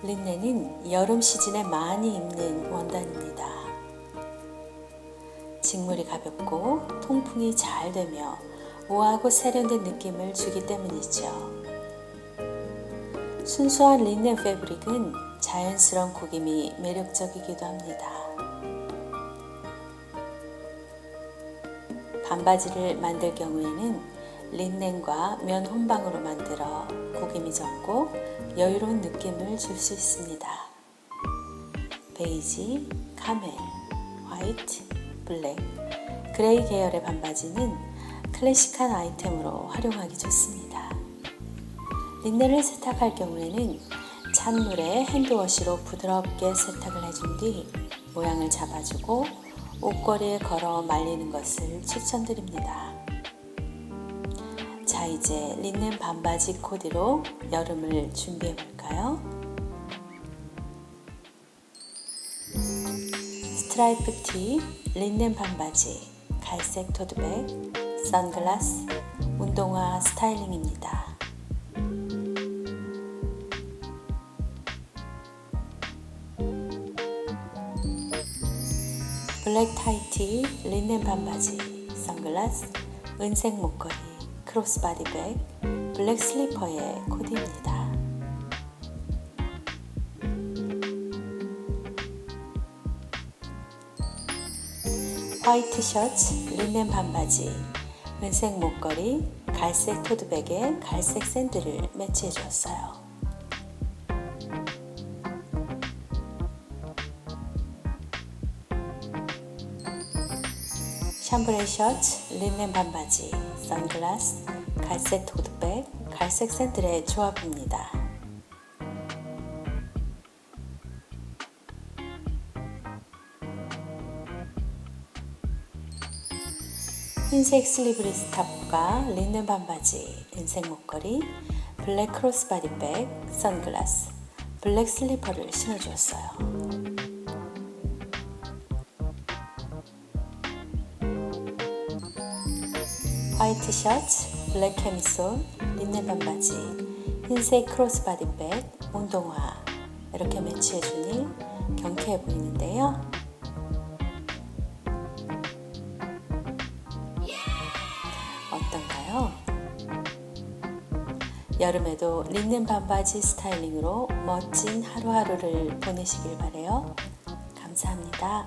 린넨은 여름 시즌에 많이 입는 원단입니다. 직물이 가볍고 통풍이 잘 되며 우아하고 세련된 느낌을 주기 때문이죠. 순수한 린넨 패브릭은 자연스러운 구김이 매력적이기도 합니다. 반바지를 만들 경우에는 린넨과 면 혼방으로 만들어 구김이 적고 여유로운 느낌을 줄 수 있습니다. 베이지, 카멜, 화이트, 블랙, 그레이 계열의 반바지는 클래식한 아이템으로 활용하기 좋습니다. 린넨을 세탁할 경우에는 찬물에 핸드워시로 부드럽게 세탁을 해준 뒤 모양을 잡아주고 옷걸이에 걸어 말리는 것을 추천드립니다. 자, 이제 린넨 반바지 코디로 여름을 준비해 볼까요? 스트라이프 티, 린넨 반바지, 갈색 토드백, 선글라스, 운동화 스타일링입니다. 블랙 타이티, 린넨 반바지, 선글라스, 은색 목걸이, 크로스바디 백, 블랙 슬리퍼의 코디입니다. 화이트 셔츠, 린넨 반바지, 은색 목걸이, 갈색 토드백에 갈색 샌들을 매치해 주었어요. 샴브레 셔츠, 린넨 반바지, 선글라스, 갈색 토드백, 갈색 샌들의 조합입니다. 흰색 슬리브리스 탑과 린넨 반바지, 은색 목걸이, 블랙 크로스 바디 백, 선글라스, 블랙 슬리퍼를 신어주었어요. 화이트 셔츠, 블랙 캐미솔, 린넨 반바지, 흰색 크로스바디 백, 운동화 이렇게 매치해주니 경쾌해 보이는데요. 어떤가요? 여름에도 린넨 반바지 스타일링으로 멋진 하루하루를 보내시길 바래요. 감사합니다.